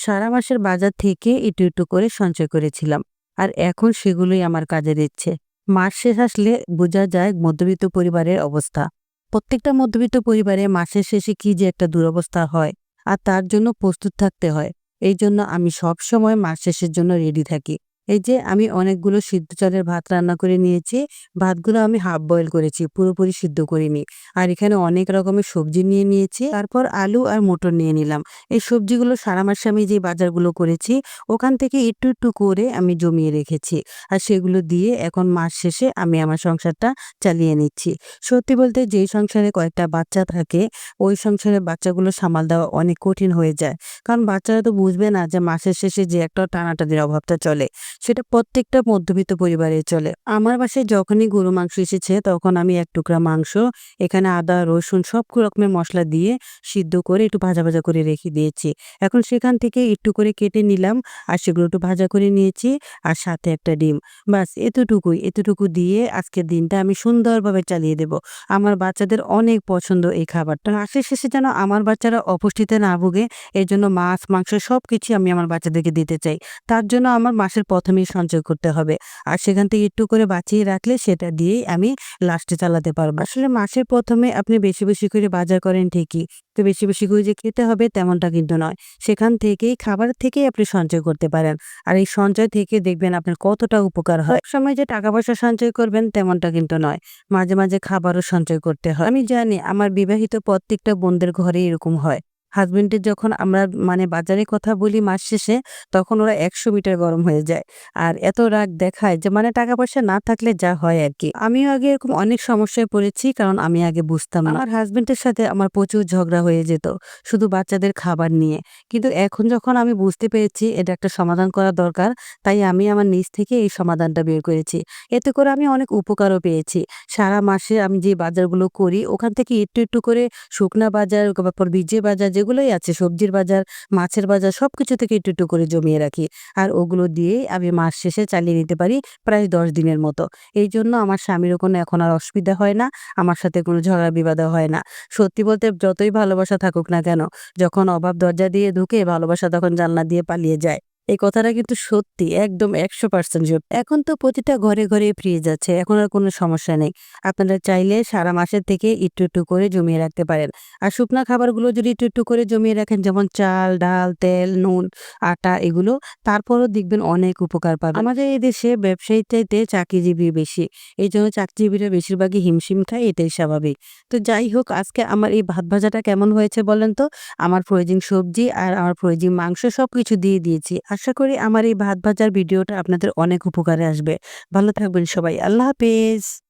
সারা মাসের বাজার থেকে একটু একটু করে সঞ্চয় করেছিলাম। আর এখন সেগুলোই আমার কাজে দিচ্ছে। মাস শেষ আসলে বোঝা যায় মধ্যবিত্ত পরিবারের অবস্থা। প্রত্যেকটা মধ্যবিত্ত পরিবারে মাসের শেষে কি যে একটা দুরবস্থা হয় আর তার জন্য প্রস্তুত থাকতে হয়। এই জন্য আমি সব সময় মাস শেষের জন্য রেডি থাকি। এই যে আমি অনেকগুলো সিদ্ধ চালের ভাত রান্না করে নিয়েছি। ভাতগুলো আমি হাফ বয়েল করেছি, পুরোপুরি সিদ্ধ করিনি। আর এখানে অনেক রকমের সবজি নিয়ে নিয়েছি। তারপর আলু আর মটর নিয়ে নিলাম। এই সবজিগুলো সারা মাসে আমি যে বাজারগুলো করেছি, ওখান থেকে একটু একটু করে আমি জমিয়ে রেখেছি। আর সেগুলো দিয়ে এখন মাস শেষে আমি আমার সংসারটা চালিয়ে নিচ্ছি। সত্যি বলতে যেই সংসারে কয়েকটা বাচ্চা থাকে, ওই সংসারের বাচ্চাগুলো সামাল দেওয়া অনেক কঠিন হয়ে যায়। কারণ বাচ্চারা তো বুঝবে না যে মাসের শেষে যে একটা টানাটানির অভাবটা চলে। সেটা প্রত্যেকটা মধ্যবিত্ত পরিবারে চলে। আমার বাসায় যখনই গরু মাংস এসেছে, তখন আমি এক টুকরা মাংস, এখানে আদা, রসুন সব রকমের মশলা দিয়ে সিদ্ধ করে একটু ভাজা ভাজা করে রেখে দিয়েছি। এখন সেখান থেকে একটু করে কেটে নিলাম, আর সেগুলো একটু ভাজা করে নিয়েছি, আর সাথে একটা ডিম। বাস এতটুকুই, এতটুকু দিয়ে আজকের দিনটা আমি সুন্দরভাবে চালিয়ে দেব। আমার বাচ্চাদের অনেক পছন্দ এই খাবারটা। মাসের শেষে যেন আমার বাচ্চারা অপুষ্টিতে না ভুগে এই জন্য মাছ, মাংস সব কিছু আমি আমার বাচ্চাদেরকে দিতে চাই। তার জন্য আমার মাসের প্রথমেই সঞ্চয় করতে হবে। আর সেখান থেকে একটু করে বাঁচিয়ে রাখলে সেটা দিয়েই আমি লাস্টে চালাতে পারব। আসলে মাসের প্রথমে আপনি বেশি বেশি করে বাজার করেন ঠিকই। তো বেশি বেশি করে যে খেতে হবে তেমনটা কিন্তু নয়। সেখান থেকেই, খাবার থেকেই আপনি সঞ্চয় করতে পারেন। আর এই সঞ্চয় থেকে দেখবেন আপনার কতটা উপকার হয়। সময় যে টাকা পয়সা সঞ্চয় করবেন তেমনটা কিন্তু নয়। মাঝে মাঝে খাবারও সঞ্চয় করতে হয়। আমি জানি আমার বিবাহিত প্রত্যেকটা বোনদের ঘরে এরকম হয়। হাজবেন্ডের যখন আমরা মানে বাজারে কথা বলি মাস শেষে, তখন ওরা একশো মিটার গরম হয়ে যায়। আর এত রাগ দেখায় যে মানে টাকা পয়সা না থাকলে যা হয় আর কি। আমিও আগে এরকম অনেক সমস্যায় পড়েছি, কারণ আমি আগে বুঝতাম না। আমার হাজবেন্ডের সাথে আমার প্রচুর ঝগড়া হয়ে যেত, শুধু বাচ্চাদের খাবার নিয়ে। কিন্তু এখন যখন আমি বুঝতে পেরেছি এটা একটা সমাধান করা দরকার, তাই আমি আমার নিজ থেকে এই সমাধানটা বের করেছি। এতে করে আমি অনেক উপকারও পেয়েছি। সারা মাসে আমি যে বাজারগুলো করি, ওখান থেকে একটু একটু করে শুকনা বাজার তারপর বীজে বাজার যেগুলোই আছে, সবজির বাজার, মাছের বাজার সব কিছু থেকে একটু একটু করে জমিয়ে রাখি। আর ওগুলো দিয়েই আমি মাস শেষে চালিয়ে নিতে পারি প্রায় দশ দিনের মতো। এই জন্য আমার স্বামীরও কোনো এখন আর অসুবিধা হয় না, আমার সাথে কোনো ঝগড়া বিবাদও হয় না। সত্যি বলতে যতই ভালোবাসা থাকুক না কেন, যখন অভাব দরজা দিয়ে ঢুকে ভালোবাসা তখন জানলা দিয়ে পালিয়ে যায়। এই কথাটা কিন্তু সত্যি, একদম একশো পার্সেন্ট এখন তো প্রতিটা ঘরে ঘরে ফ্রিজ আছে, এখন আর কোনো সমস্যা নেই। আপনারা চাইলে সারা মাসের থেকে একটু একটু করে জমিয়ে রাখতে পারেন। আর শুকনা খাবারগুলো যদি একটু একটু করে জমিয়ে রাখেন, যেমন চাল, ডাল, তেল, নুন, আটা, এগুলো, তারপরও দেখবেন অনেক উপকার পাবেন। আমাদের এই দেশে ব্যবসায়ীর চাইতে চাকরিজীবী বেশি, এই জন্য চাকরিজীবীরা বেশিরভাগই হিমশিম খায়, এটাই স্বাভাবিক। তো যাই হোক, আজকে আমার এই ভাত ভাজাটা কেমন হয়েছে বলেন তো? আমার প্রয়োজন সবজি আর আমার প্রয়োজন মাংস সব কিছু দিয়ে দিয়েছি। আশা করি আমার এই ভাত ভাজার ভিডিওটা আপনাদের অনেক উপকারে আসবে। ভালো থাকবেন সবাই। আল্লাহ হাফেজ।